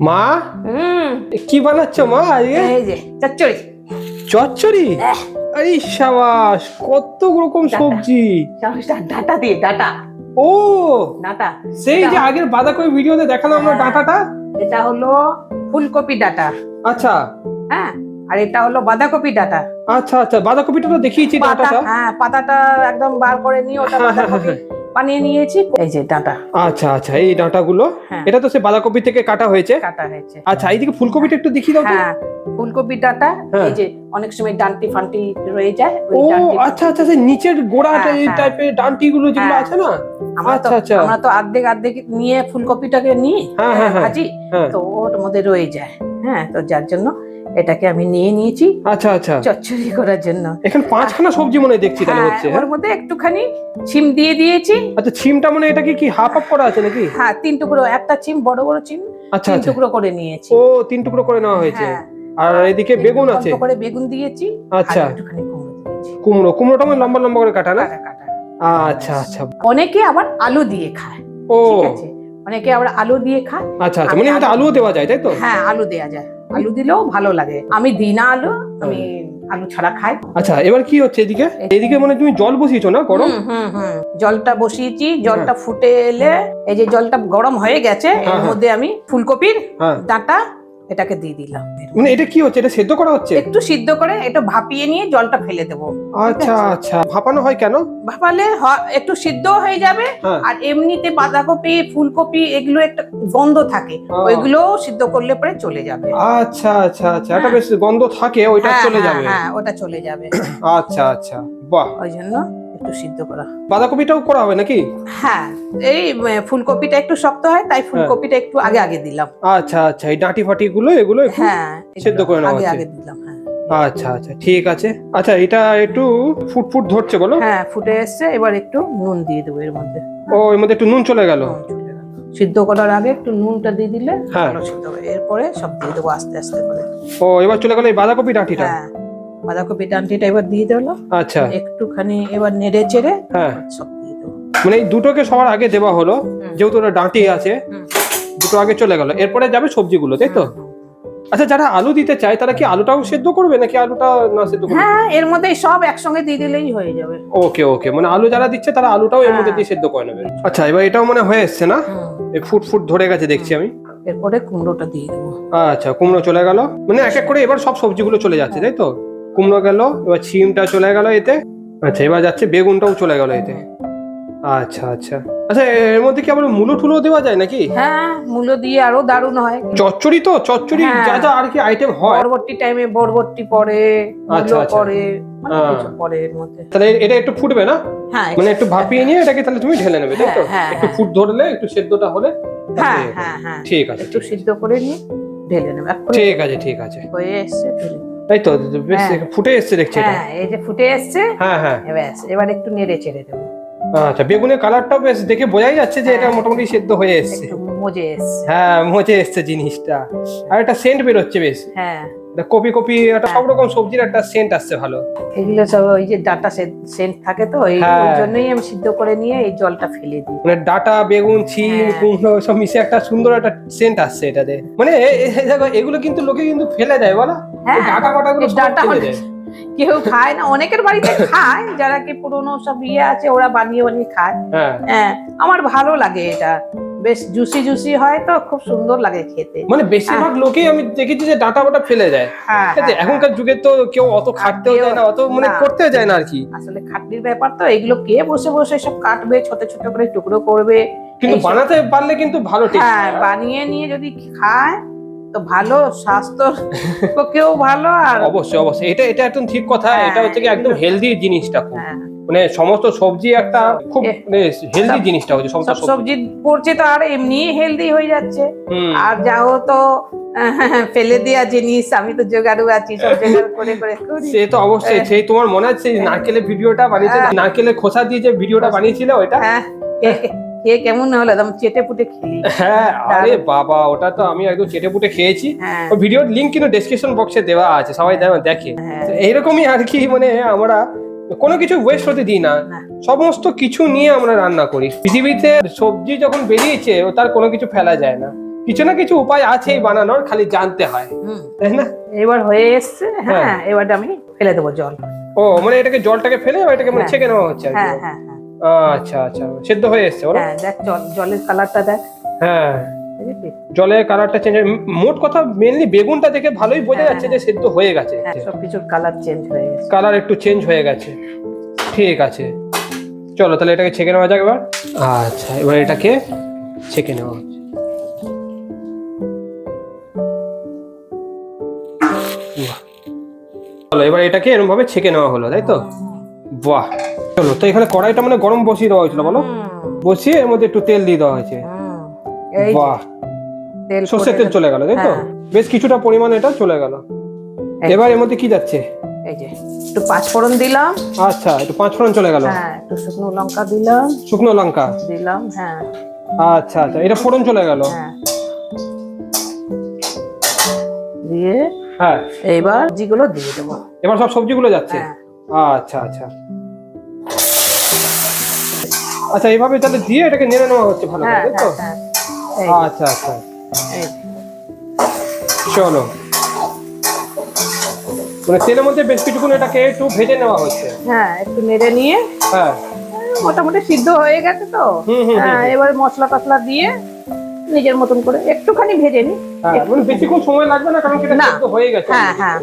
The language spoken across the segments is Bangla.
মা? কি বানাচ্ছ মা এই যে চচ্চড়ি। চচ্চড়ি। আরে সাবাস কত রকম সবজি। ডাটা দিয়ে ডাটা। ও। ডাটা। সেই যে আগের বাঁধাকপি ভিডিওতে দেখালাম আমরা হ্যাঁ। ডাঁটাটা? এটা হলো ফুলকপি ডাটা। আচ্ছা। হ্যাঁ আর এটা হলো বাঁধাকপি ডাটা। আচ্ছা আচ্ছা। বাঁধাকপিটা তো দেখিয়েছি ডাঁটাটা। হ্যাঁ পাতাটা একদম বার করে নিয়ে ওটা হ্যাঁ, হ্যাঁ, বাঁধাকপি। বানিয়ে নিয়েছি। এই যে ডাটা। আচ্ছা আচ্ছা এই ডাঁটাগুলো? হ্যাঁ। এটা তো সে বাঁধাকপি থেকে কাটা হয়েছে? কাটা হয়েছে। আচ্ছা এইদিকে ফুলকপিটা একটু দেখিয়ে দাও তো। হ্যাঁ ফুলকপি ডাটা হ্যাঁ। এই যে অনেক সময় ডান্টি ফান্টি রয়ে যায় ও আচ্ছা আচ্ছা সেই নিচের গোড়াটা হ্যাঁ, এই। টাইপের ডান্টি গুলো যেগুলো। আছে না? আমরা তো আচ্ছা, আচ্ছা। আমরা তো অর্ধেক অর্ধেক নিয়ে ফুলকপিটাকে নিই হ্যাঁ, হ্যাঁ, হ্যাঁ। ভাজি তো ওর মধ্যে রয়ে যায়। হ্যাঁ তো যার জন্য এটাকে আমি নিয়ে নিয়েছি আচ্ছা আচ্ছা। চচ্চড়ি করার জন্য। এখানে পাঁচখানা সবজি মনে দেখছি তাহলে হ্যাঁ, হচ্ছে? ওর মধ্যে একটুখানি ছিম দিয়ে দিয়েছি। আচ্ছা ছিমটা মনে হয় এটাকে কি হাফ হাফ করা আছে নাকি? হ্যাঁ তিন টুকরো একটা চিম বড় বড় চিম আচ্ছা তিন আচ্ছা। টুকরো করে নিয়েছি। ও তিন টুকরো করে নেওয়া হয়েছে। হ্যাঁ। আর এদিকে বেগুন আছে। করে বেগুন দিয়েছি আচ্ছা। একটুখানি কুমড়ো দিয়েছি। কুমড়ো কুমড়োটা মানে লম্বা লম্বা করে কাটা না? আচ্ছা আচ্ছা। অনেকে আবার আলু দিয়ে খায় ও। ঠিক আছে? অনেকে আবার আলু দিয়ে খায়। আচ্ছা আচ্ছা মানে আলুও দেওয়া যায় তাই তো? হ্যাঁ আলু দেওয়া যায়। আলু দিলেও ভালো লাগে। আমি দিই না আলু আমি আলু ছাড়া খাই। আচ্ছা এবার কি হচ্ছে এদিকে? এদিকে মানে তুমি জল বসিয়েছো না গরম? হুম, হুম, হুম। জলটা বসিয়েছি জলটা ফুটে এলে এই যে জলটা গরম হয়ে গেছে এর হ্যাঁ, হ্যাঁ। মধ্যে আমি ফুলকপির ডাঁটা এটাকে দিয়ে দিলাম মানে এটা কি হচ্ছে? এটা সেদ্ধ করা হচ্ছে? একটু সিদ্ধ করে একটু ভাপিয়ে নিয়ে জলটা ফেলে দেবো। আচ্ছা আচ্ছা। ভাপানো হয় কেন? ভাপালে একটু সিদ্ধ হয়ে যাবে হ্যাঁ। আর এমনিতে বাঁধাকপি ফুলকপি এগুলো একটা গন্ধ থাকে। ওইগুলো সিদ্ধ করলে পরে চলে যাবে। আচ্ছা আচ্ছা আচ্ছা। এটা হ্যাঁ। বেশ গন্ধ থাকে ওইটা হ্যাঁ, চলে যাবে। হ্যাঁ ওটা চলে যাবে। আচ্ছা আচ্ছা। বাহ। ওই জন্য একটু সিদ্ধ করা। বাঁধাকপিটাও করা হবে নাকি? হ্যাঁ এই ফুলকপিটা একটু শক্ত হয় তাই ফুলকপিটা একটু আগে আগে দিলাম। আচ্ছা আচ্ছা এই ডাঁটি ফাটি গুলো এগুলো হ্যাঁ সেদ্ধ করে নেওয়া আগে আগে দিলাম হ্যাঁ। আচ্ছা আচ্ছা ঠিক আছে। আচ্ছা এটা একটু ফুট ফুট ধরছে বলো? হ্যাঁ ফুটে এসছে এবার একটু নুন দিয়ে দেবো এর মধ্যে। ও এর মধ্যে একটু নুন চলে গেল? নুন চলে গেল। সিদ্ধ করার আগে একটু নুনটা দিয়ে দিলে হ্যাঁ। ভালো সিদ্ধ হবে। এরপরে সব দিয়ে দেবো আস্তে আস্তে করে। ও এবার চলে গেল এই বাঁধাকপি ডাঁটিটা? হ্যাঁ। বাঁধাকপি ডান্টিটা এবার দিয়ে দিলো। আচ্ছা। একটুখানি এবার নেড়ে চেড়ে হ্যাঁ। সব দিয়ে দেবো মানে এই দুটোকে সবার আগে দেওয়া হলো যেহেতু ওটা ডাঁটি আছে দুটো আগে চলে গেল। এরপরে যাবে সবজিগুলো তাই তো। আচ্ছা যারা আলু দিতে চায় তারা কি আলুটাও সেদ্ধ করবে নাকি আলুটা না সেদ্ধ করবে হ্যাঁ এর মধ্যে সব একসঙ্গে দিয়ে দিলেই হয়ে যাবে। ওকে ওকে। মানে আলু যারা দিচ্ছে তারা আলুটাও এর মধ্যে হ্যাঁ। দিয়ে সেদ্ধ করে নেবে। আচ্ছা এবার এটাও মনে হয়ে এসছে না? ফুট ফুট ধরে গেছে দেখছি আমি। এরপরে কুমড়োটা দিয়ে দেবো। আচ্ছা কুমড়ো চলে গেল। মানে এক এক করে এবার সব সবজিগুলো চলে যাচ্ছে তাই তো? কুমড়ো গেল এবার ছিমটা চলে গেল এতে। আচ্ছা এবার যাচ্ছে বেগুনটাও চলে গেল এতে। আচ্ছা আচ্ছা। আচ্ছা এর মধ্যে কি আবার মূলো টুলো দেওয়া যায় নাকি? হ্যাঁ মূলো দিয়ে আরও দারুণ হয়। চচ্চড়ি তো? চচ্চড়ি হ্যাঁ। যা যা আর কি আইটেম হয়। বরবটি টাইমে বরবটি পড়ে আচ্ছা, মূলো আচ্ছা। পড়ে। কিছু পড়ে এর মধ্যে। তাহলে এটা একটু ফুটবে না? হ্যাঁ মানে একটু ভাপিয়ে নিয়ে এটাকে তাহলে তুমি ঢেলে নেবে তাই তো? হ্যাঁ, হ্যাঁ, একটু। ফুট ধরলে একটু সেদ্ধটা হলে হ্যাঁ হ্যাঁ ঠিক আছে একটু সিদ্ধ করে নিয়ে ঢেলে নেবে। ঠিক আছে ঠিক আছে। হয়ে এসছে। তাই তো? বেশ হ্যাঁ। ফুটে এসছে দেখছি হ্যাঁ এই যে ফুটে এসছে। হ্যাঁ হ্যাঁ। ব্যাস এবার একটু নেড়ে দেবো। আচ্ছা বেগুনের কালারটাও বেশ দেখে বোঝাই যাচ্ছে যে এটা হ্যাঁ। মোটামুটি সেদ্ধ হয়ে এসছে। মজে এসছে। হ্যাঁ মজে এসছে জিনিসটা। আর একটা সেন্ট বেরোচ্ছে বেশ। হ্যাঁ। কপি কপি একটা সব রকম সবজির একটা সেন্ট আসছে ভালো। এগুলো সব ওই যে ডাটা সেন্ট থাকে তো এই হ্যাঁ। ওই জন্যই আমি সিদ্ধ করে নিয়ে এই জলটা ফেলে দিই। মানে ডাটা বেগুন ছিম হ্যাঁ। কুমড়ো সব মিশে একটা সুন্দর একটা সেন্ট আসছে এটাতে। মানে দেখো এগুলো কিন্তু লোকে কিন্তু ফেলে দেয় বলো? হ্যাঁ ডাটা কেউ খায় না অনেকের বাড়িতে খায় যারা কি পুরোনো সব ইয়ে আছে ওরা বানিয়ে বানিয়ে খায়। হ্যাঁ। হ্যাঁ আমার ভালো লাগে এটা। বেশ জুসি জুসি হয় তো খুব সুন্দর লাগে খেতে। মানে বেশিরভাগ লোকেই আমি দেখেছি যে ডাটা বাটা ফেলে হ্যাঁ হ্যাঁ, এখনকার যুগে তো কেউ অত খাটতেও কেউ- যায় না অত মানে করতে যায় না আর কি। আসলে খাটনির ব্যাপার তো এগুলো কে বসে বসে সব কাটবে ছোট ছোট করে টুকরো করবে? কিন্তু বানাতে পারলে কিন্তু ভালো হ্যাঁ বানিয়ে নিয়ে যদি খায় তো ভালো স্বাস্থ্যর পক্ষেও ভালো আর অবশ্যই অবশ্যই। এটা এটা একদম ঠিক কথা। হ্যাঁ, এটা হচ্ছে কি একদম হেলদি জিনিসটা খুব। হ্যাঁ, মানে সমস্ত সবজি একটা খুব হেলদি জিনিসটা হচ্ছে সমস্ত সবজি। পড়ছে তো আর এমনি হেলদি হয়ে যাচ্ছে। আর যাও তো ফেলে দেওয়া জিনিস আমি তো জোগাড়ু আছি সব জোগাড় করে করে সে তো অবশ্যই হ্যাঁ। সেই তোমার মনে আছে নারকেলের ভিডিওটা বানিয়েছে হ্যাঁ। নারকেলের খোসা দিয়ে যে ভিডিওটা বানিয়েছিলে ওইটা? হ্যাঁ। কে কেমন হলো? একদম চেটে পুটে খেলি। হ্যাঁ আরে বাবা ওটা তো আমি একদম চেটে পুটে খেয়েছি। হ্যাঁ। ভিডিওর লিঙ্ক কিন্তু ডেসক্রিপশন বক্সে দেওয়া আছে সবাই দেখে- হ্যাঁ। এইরকমই আর কি মানে আমরা কোনো কিছু ওয়েস্ট হতে দিই না। সমস্ত কিছু নিয়ে আমরা রান্না করি। পৃথিবীতে সবজি যখন বেরিয়েছে তার কোনো কিছু ফেলা যায় না। কিছু না কিছু উপায় আছেই বানানোর খালি জানতে হয়। তাই না? এবার হয়ে এসছে হ্যাঁ। হ্যাঁ এবার আমি ফেলে দেবো জল। ও মানে এটাকে জলটাকে ফেলে এটাকে মানে। ছেঁকে নেওয়া হচ্ছে হ্যাঁ হ্যাঁ। আচ্ছা আচ্ছা। সেদ্ধ হয়ে এসছে বলো। হ্যাঁ দেখ জলের কালারটা দেখ। হ্যাঁ। জলের কালারটা চেঞ্জ মোট কথা মেনলি বেগুনটা দেখে ভালোই বোঝা হ্যাঁ, যাচ্ছে যে সেদ্ধ হয়ে গেছে। হ্যাঁ সব কিছুর কালার চেঞ্জ হয়ে গেছে। কালার একটু চেঞ্জ হয়ে গেছে। ঠিক আছে। চলো তাহলে এটাকে ছেঁকে নেওয়া যাক এবার। আচ্ছা এবার এটাকে ছেঁকে নেওয়া হচ্ছে। চলো এবার এটাকে এরকম ভাবে ছেঁকে নেওয়া হলো তাই তো? বাহ। চলো তো এখানে কড়াইটা মানে গরম বসিয়ে দেওয়া হয়েছিল বলো? বসিয়ে এর মধ্যে একটু তেল দিয়ে দেওয়া হয়েছে। বাহ। তেল সর্ষের তেল চলে গেল তাই তো? হ্যাঁ। বেশ কিছুটা পরিমাণ এটা চলে গেল। এবার এর মধ্যে কি যাচ্ছে? এই যে একটু পাঁচফোড়ন দিলাম। আচ্ছা একটু পাঁচ ফোড়ন চলে গেল। হ্যাঁ একটু শুকনো লঙ্কা দিলাম। শুকনো লঙ্কা। দিলাম হ্যাঁ। আচ্ছা আচ্ছা এটা ফোড়ন চলে গেল। হ্যাঁ। দিয়ে হ্যাঁ। এইবার যেগুলো দিয়ে দেবো। এবার সব সবজিগুলো যাচ্ছে? হ্যাঁ। আচ্ছা আচ্ছা। আচ্ছা এইভাবে তাহলে দিয়ে এটাকে নেড়ে নেওয়া হচ্ছে ভালো করে হ্যাঁ তো? হ্যাঁ হ্যাঁ আচ্ছা আচ্ছা। চলো মানে তেলের মধ্যে বেশ কিছুক্ষণ এটাকে একটু ভেজে নেওয়া হচ্ছে। হ্যাঁ একটু নেড়ে নিয়ে। হ্যাঁ। মোটামুটি সিদ্ধ হয়ে গেছে তো? হ্যাঁ এবার মশলা টসলা দিয়ে নিজের মতন করে একটুখানি ভেজে নি। মানে বেশিক্ষণ সময় লাগবে না কারণ না। সেদ্ধ হয়ে গেছে। হ্যাঁ, হ্যাঁ।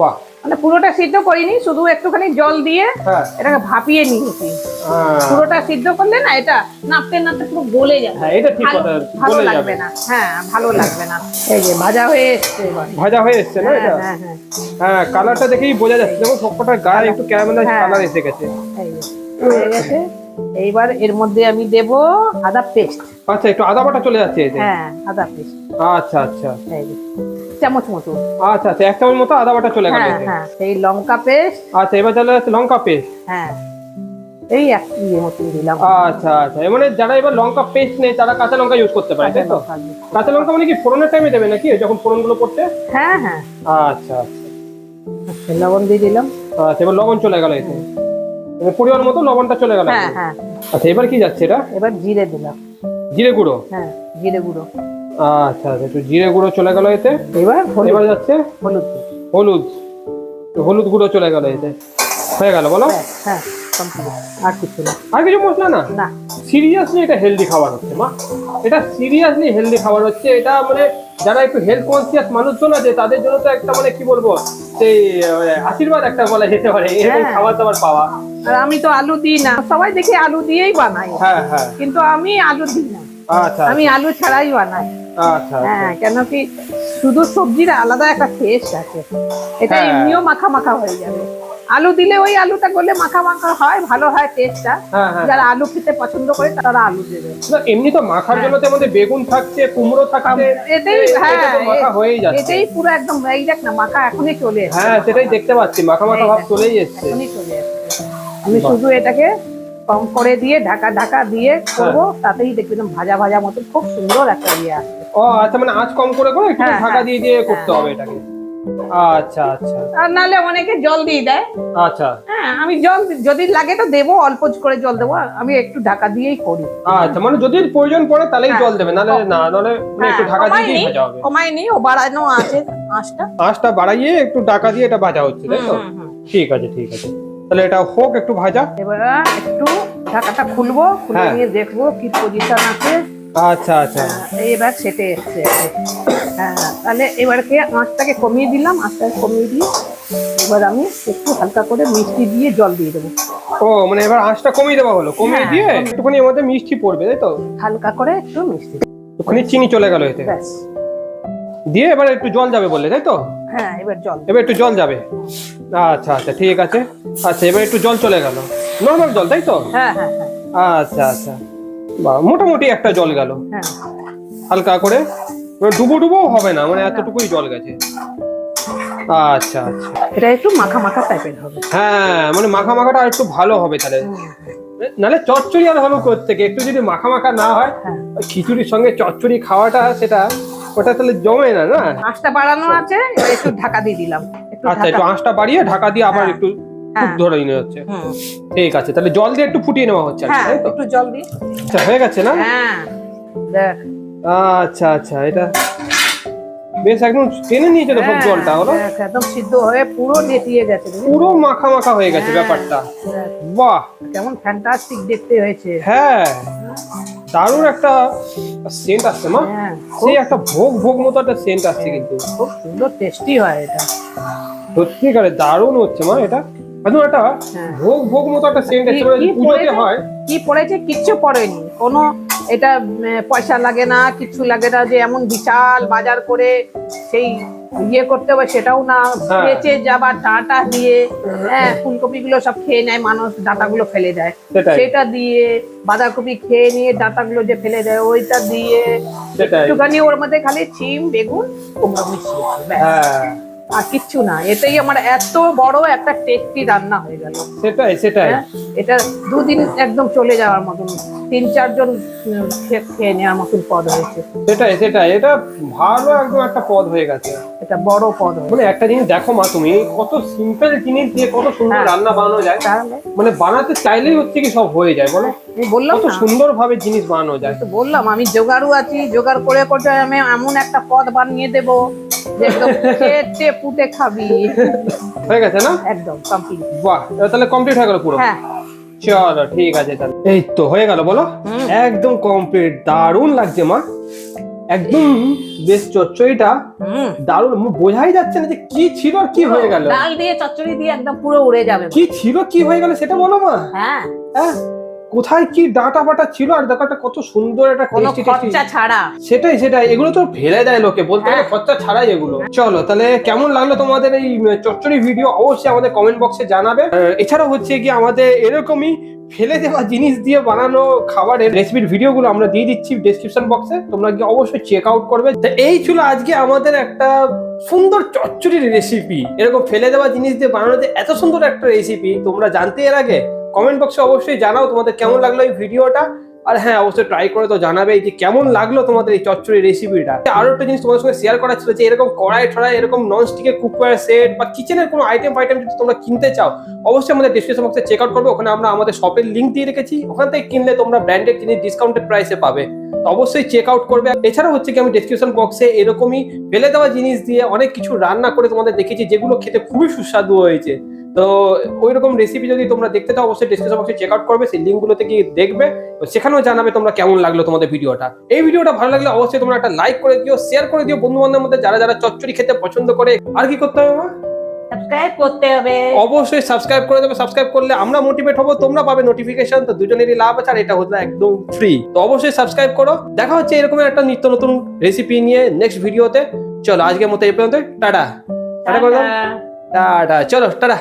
বাহ। মানে পুরোটা সিদ্ধ করিনি শুধু একটুখানি জল দিয়ে হ্যাঁ। এটাকে ভাপিয়ে নিয়েছি। হ্যাঁ। পুরোটা সিদ্ধ করলে না এটা নাপতে নাপতে পুরো গলে যাবে। হ্যাঁ এটা ঠিক কথা ভালো লাগবে না। হ্যাঁ ভালো লাগবে না। এই যে ভাজা হয়ে এসছে ভাজা হয়ে এসছে না এটা? হ্যাঁ হ্যাঁ হ্যাঁ। কালারটা দেখেই বোঝা যাচ্ছে। যেমন সবকটার গায়ে একটু ক্যারামেলাইজ। কালার এসে গেছে। হয়ে গেছে। এইবার এর মধ্যে আমি দেব আদা পেস্ট। আচ্ছা একটু আদা বাটা চলে যাচ্ছে হ্যাঁ আদা পেস্ট। আচ্ছা আচ্ছা। এই চামচ মতো। আচ্ছা আচ্ছা এক চামচ মতো আদা বাটা চলে গেল হ্যাঁ হ্যাঁ এই লঙ্কা পেস্ট। আচ্ছা এবার চলে যাচ্ছে লঙ্কা পেস্ট। হ্যাঁ এই এক ইয়ে মতন দিলাম। আচ্ছা আচ্ছা মানে যারা এবার লঙ্কা পেস্ট নেই তারা কাঁচা লঙ্কা ইউজ করতে পারে তাই তো? কাঁচা লঙ্কা মানে কি ফোড়নের টাইমে দেবে নাকি যখন ফোড়নগুলো পড়তে হ্যাঁ হ্যাঁ। আচ্ছা আচ্ছা। আচ্ছা, লবণ দিয়ে দিলাম। আচ্ছা এবার লবণ চলে গেল এতে। পরিমাণ মতো লবণটা চলে গেল হ্যাঁ হ্যাঁ। আচ্ছা এবার কি যাচ্ছে এটা? এবার জিরে দিলাম। জিরে গুঁড়ো? হ্যাঁ জিরে গুঁড়ো। আচ্ছা আচ্ছা একটু জিরে গুঁড়ো চলে গেল এতে। এবার এবার যাচ্ছে হলুদ। হলুদ। হলুদ গুঁড়ো চলে গেল এতে। হয়ে গেল বলো? হ্যাঁ আর কিছু না। আর কিছু মশলা না? না। সিরিয়াসলি এটা হেলদি খাবার হচ্ছে মা। এটা সিরিয়াসলি হেলদি খাবার হচ্ছে। এটা মানে যারা একটু হেলথ কনসিয়াস মানুষজন আছে তাদের জন্য তো একটা মানে কি বলব সেই আশীর্বাদ একটা বলা যেতে পারে এরকম হ্যাঁ। খাবার দাবার পাওয়া। আর আমি তো আলু দিই না। সবাই দেখি আলু দিয়েই বানাই হ্যাঁ হ্যাঁ। কিন্তু আমি আলু দিই না। আচ্ছা আমি আলু ছাড়াই বানাই। আচ্ছা হ্যাঁ কেন কি শুধু সবজির আলাদা একটা টেস্ট আছে। এটা হ্যাঁ। এমনিও মাখা মাখা হয়ে যাবে। আলু দিলে ওই আলুটা করলে মাখা মাখা হয় ভালো হয় টেস্টটা হ্যাঁ হ্যাঁ। যারা আলু খেতে পছন্দ করে তারা আলু দেবে। এমনি তো মাখার জন্য তো আমাদের বেগুন থাকছে কুমড়ো থাকছে এটাই হ্যাঁ মাখা হয়েই যাচ্ছে। এটাই পুরো একদম এই দেখ না মাখা এখনই চলে হ্যাঁ সেটাই দেখতে পাচ্ছি মাখা মাখা ভাব চলেই এসছে। এখনই চলে আমি শুধু এটাকে কম করে দিয়ে ঢাকা ঢাকা দিয়ে করব। তাতেই দেখবি একদম ভাজা ভাজা মতো খুব সুন্দর একটা ইয়ে আসবে ও আচ্ছা মানে আঁচ কম করে করে একটু হ্যাঁ, ঢাকা হ্যাঁ। দিয়ে দিয়ে করতে হবে এটাকে। আচ্ছা আচ্ছা। আর নাহলে অনেকে জল দিয়ে দেয়। আচ্ছা। হ্যাঁ আমি জল যদি লাগে তো দেবো অল্প করে জল দেবো আমি একটু ঢাকা দিয়েই করি। আচ্ছা মানে যদি প্রয়োজন পড়ে তাহলেই হ্যাঁ। জল দেবে নাহলে না নাহলে মানে একটু ঢাকা দিয়ে দিয়ে ভাজা হবে। কমাই নি ও বাড়ানো আছে আঁচটা। আঁচটা বাড়াইয়ে একটু ঢাকা দিয়ে এটা ভাজা হচ্ছে তাই তো। ঠিক আছে ঠিক আছে। তাহলে এটা হোক একটু ভাজা। এবার একটু ঢাকাটা খুলবো খুলে। নিয়ে দেখব কি পজিশন আছে। আচ্ছা আচ্ছা। এবার সেটে এসছে। হ্যাঁ তাহলে এবারকে আঁচটাকে কমিয়ে দিলাম আঁচটাকে কমিয়ে দিয়ে এবার আমি একটু হালকা করে মিষ্টি দিয়ে জল দিয়ে দেবো। ও মানে এবার আঁচটা কমিয়ে দেওয়া হলো? কমিয়ে হ্যাঁ, দিয়ে একটুখানি এর মধ্যে মিষ্টি পড়বে তাই তো? হালকা করে একটু মিষ্টি। একটুখানি চিনি চলে গেল এতে। ব্যাস। দিয়ে এবার একটু জল যাবে বললে তাই তো? হ্যাঁ এবার জল। এবার একটু জল যাবে। আচ্ছা আচ্ছা ঠিক আছে। আচ্ছা এবার একটু জল চলে গেল। নর্মাল জল তাই তো? হ্যাঁ হ্যাঁ হ্যাঁ। আচ্ছা আচ্ছা। বা মোটামুটি একটা জল গেল। হ্যাঁ। হালকা করে। ডুবো ডুবো হবে না মানে এতটুকুই জল গেছে। আচ্ছা আচ্ছা। এটা একটু মাখা মাখা টাইপের হবে। হ্যাঁ মানে মাখা মাখাটা আর একটু ভালো হবে তাহলে। নাহলে চচ্চড়ি আর হবে থেকে একটু যদি মাখা মাখা না হয় হ্যাঁ। খিচুড়ির সঙ্গে চচ্চড়ি খাওয়াটা সেটা ওটা তাহলে জমে না না? আঁচটা বাড়ানো আছে একটু ঢাকা দিয়ে দিলাম। আচ্ছা একটু আঁচটা বাড়িয়ে ঢাকা দিয়ে আবার হ্যাঁ। একটু হ্যাঁ। ধরে নিয়ে হচ্ছে। ঠিক আছে তাহলে জল দিয়ে একটু ফুটিয়ে নেওয়া হচ্ছে হ্যাঁ একটু জল দিই আচ্ছা হয়ে গেছে না? হ্যাঁ দেখ। আচ্ছা আচ্ছা এটা বেশ একদম টেনে নিয়েছে তো সব হ্যাঁ, জলটা হলো? একদম সিদ্ধ হয়ে পুরো নেতিয়ে গেছে পুরো মাখা মাখা হয়ে গেছে হ্যাঁ, ব্যাপারটা। বাহ! কেমন ফ্যান্টাস্টিক দেখতে হয়েছে। হ্যাঁ দারুণ একটা সেন্ট আসছে মা। সেই একটা ভোগ ভোগ মতো একটা সেন্ট আসছে কিন্তু। খুব সুন্দর টেস্টি হয় এটা। সত্যিকারে দারুণ হচ্ছে মা এটা। একদম একটা হ্যাঁ। ভোগ ভোগ মতো একটা সেন্ট মানে পুজোতে হয়। কি পড়েছে? কিচ্ছু পড়েনি। কোনো এটা পয়সা লাগে না কিছু লাগে না যে এমন বিশাল বাজার করে সেই ইয়ে করতে হবে সেটাও না। হ্যাঁ। বেঁচে যাবার ডাঁটা দিয়ে হ্যাঁ ফুলকপি গুলো সব খেয়ে নেয় মানুষ ডাঁটাগুলো ফেলে দেয়। সেটা দিয়ে বাঁধাকপি খেয়ে নিয়ে ডাঁটাগুলো যে ফেলে দেয় ওইটা দিয়ে একটুখানি ওর মধ্যে খালি সিম বেগুন কুমড়ো মিশিয়ে। হ্যাঁ। আর কিচ্ছু না। এটাই আমার এত বড় একটা টেস্টি রান্না হয়ে গেল। সেটাই সেটাই। হ্যাঁ, এটা দুদিন একদম চলে যাওয়ার মতন তিন চারজন খেয়ে নেওয়ার মতন পদ হয়েছে। সেটাই সেটাই। এটা ভালো একদম একটা পদ হয়ে গেছে। এটা বড় পদ মানে একটা জিনিস দেখো মা তুমি কত সিম্পল জিনিস দিয়ে কত সুন্দর হ্যাঁ। রান্না বানানো যায়। মানে বানাতে চাইলেই হচ্ছে কি সব হয়ে যায় বলো? আমি বললাম কত সুন্দর ভাবে জিনিস বানানো যায়। তো বললাম আমি জোগাড়ু আছি জোগাড় করে করে আমি এমন একটা পদ বানিয়ে দেব। যে পুটে খাবি। হয়ে গেছে না? একদম কমপ্লিট বাহ তাহলে কমপ্লিট হয়ে গেল পুরো? হ্যাঁ। চলো ঠিক আছে তাহলে। এই তো হয়ে গেল বলো? একদম কমপ্লিট দারুণ লাগছে মা। একদম বেশ চচ্চড়িটা। হুম। দারুণ বোঝাই যাচ্ছে না যে কি ছিল আর কি হয়ে গেল। ডাল দিয়ে চচ্চড়ি দিয়ে একদম পুরো উড়ে যাবে। কি ছিল কি হয়ে গেল সেটা বলো মা। হ্যাঁ। হ্যাঁ? কোথায় কি ডাটা বাটা ছিল আর দেখো একটা কত সুন্দর একটা কোনো খরচা ছাড়া। সেটাই সেটাই। এগুলো তো ফেলে দেয় লোকে বলতে গেলে হ্যাঁ। খরচা ছাড়াই এগুলো। চলো তাহলে কেমন লাগল তোমাদের এই চচ্চড়ি ভিডিও অবশ্যই আমাদের কমেন্ট বক্সে জানাবে। এছাড়াও হচ্ছে কি আমাদের এরকমই ফেলে দেওয়া জিনিস দিয়ে বানানো খাবারের রেসিপির ভিডিওগুলো আমরা দিয়ে দিচ্ছি ডেসক্রিপশন বক্সে তোমরা গিয়ে অবশ্যই চেক আউট করবে। তো এই ছিল আজকে আমাদের একটা সুন্দর চচ্চড়ির রেসিপি এরকম ফেলে দেওয়া জিনিস দিয়ে বানানো যে এত সুন্দর একটা রেসিপি তোমরা জানতে এর আগে কমেন্ট বক্সে অবশ্যই জানাও তোমাদের কেমন লাগল এই ভিডিওটা। আর হ্যাঁ অবশ্যই ট্রাই করে তো জানাবে যে কেমন লাগল তোমাদের এই চচ্চড়ি রেসিপিটা আরও একটা জিনিস তোমাদের সঙ্গে শেয়ার করা ছিল যে এরকম কড়াই ঠড়াই এরকম নন স্টিকের কুকওয়্যার সেট বা কিচেনের কোনো আইটেম ফাইটেম যদি তোমরা কিনতে চাও অবশ্যই আমাদের ডিসক্রিপশন বক্সে চেক আউট করবে। ওখানে আমরা আমাদের শপের লিঙ্ক দিয়ে রেখেছি। ওখান থেকে কিনলে তোমরা ব্র্যান্ডেড জিনিস ডিসকাউন্টেড প্রাইসে পাবে। তো অবশ্যই চেক আউট করবে। এছাড়াও হচ্ছে কি আমি ডিসক্রিপশন বক্সে এরকমই ফেলে দেওয়া জিনিস দিয়ে অনেক কিছু রান্না করে তোমাদের দেখেছি যেগুলো খেতে খুবই সুস্বাদু হয়েছে। তো ওই রকম রেসিপি যদি তোমরা দেখতে চাও অবশ্যই ডিসক্রিপশন বক্সে চেক আউট করবে সেই লিঙ্কগুলোতে গিয়ে দেখবে সেখানেও জানাবে তোমরা কেমন লাগল তোমাদের ভিডিওটা। এই ভিডিওটা ভালো লাগলে অবশ্যই তোমরা একটা লাইক করে দিও শেয়ার করে দিও বন্ধু বান্ধবের মধ্যে যারা যারা চচ্চড়ি খেতে পছন্দ করে। আর কি করতে হবে মা? সাবস্ক্রাইব করতে হবে। অবশ্যই সাবস্ক্রাইব করে দেবে সাবস্ক্রাইব করলে আমরা মোটিভেট হব তোমরা পাবে নোটিফিকেশন তো দুজনেরই লাভ আছে আর এটা হলো একদম ফ্রি তো অবশ্যই সাবস্ক্রাইব করো। দেখা হচ্ছে এরকম একটা নিত্য নতুন রেসিপি নিয়ে নেক্সট ভিডিওতে চলো আজকের মতো এই পর্যন্ত টাটা। টাটা করে দাও। টাটা। চলো টাটা।